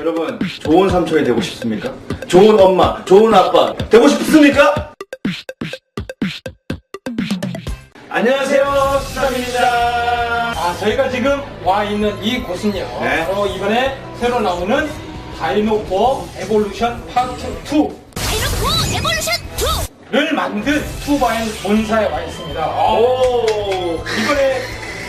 여러분 좋은 삼촌이 되고 싶습니까? 좋은 엄마, 좋은 아빠 되고 싶습니까? 안녕하세요 수삼입니다. 아, 저희가 지금 와 있는 이 곳은요. 네. 바로 이번에 새로 나오는 다이노코어 에볼루션 파트 2를 다이노코 에볼루션 2 만든 투바인 본사에 와 있습니다. 어, 오 이번에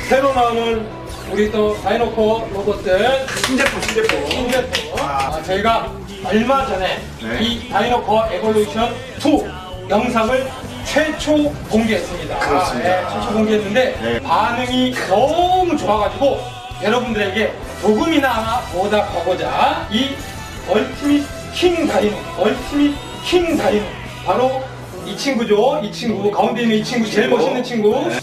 새로 나오는 우리 또 다이노코어 로봇들 신제품 신제품. 신제품 아. 아, 저희가 얼마 전에 네. 이 다이노코어 에볼루션 2 영상을 최초 공개했습니다. 그렇습니다. 네, 최초 공개했는데 네. 반응이 너무 좋아가지고 여러분들에게 조금이나 보답하고자 이 얼티밋 킹 다이노, 얼티밋 킹 다이노 바로 이 친구죠. 이 친구 가운데 있는 이 친구 제일. 멋있는 친구. 네.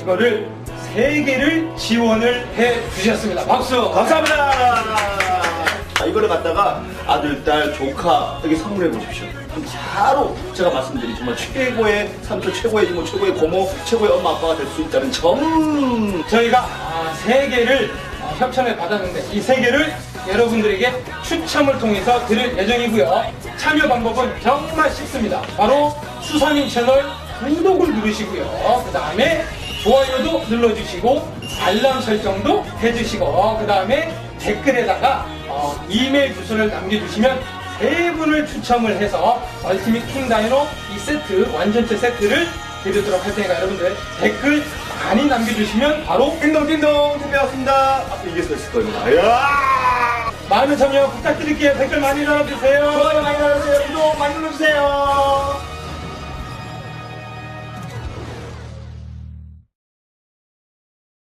이거를 세 개를 지원을 해 주셨습니다. 박수. 감사합니다. 아, 이거를 갖다가 아들, 딸, 조카 여기 선물해 보십시오. 바로 제가 말씀드린 정말 최고의 삼촌, 최고의 이모, 최고의 고모, 최고의 엄마 아빠가 될 수 있다는 점. 저희가 아, 세 개를 어, 협찬을 받았는데 이 세 개를 여러분들에게 추첨을 통해서 드릴 예정이고요. 참여 방법은 정말 쉽습니다. 바로 수사님 채널 구독을 누르시고요. 그 다음에 좋아요도 눌러주시고 알람 설정도 해주시고 그 다음에 댓글에다가 어, 이메일 주소를 남겨주시면 세 분을 추첨을 해서 얼티밋 킹 다이노 이 세트 완전체 세트를 드리도록 할 테니까 여러분들 댓글 많이 남겨주시면 바로 띵동띵동 준비했습니다. 앞에 이게 서 있을 겁니다. 이야! 많은 참여 부탁드릴게요. 댓글 많이 달아주세요. 좋아요 많이 눌러주세요.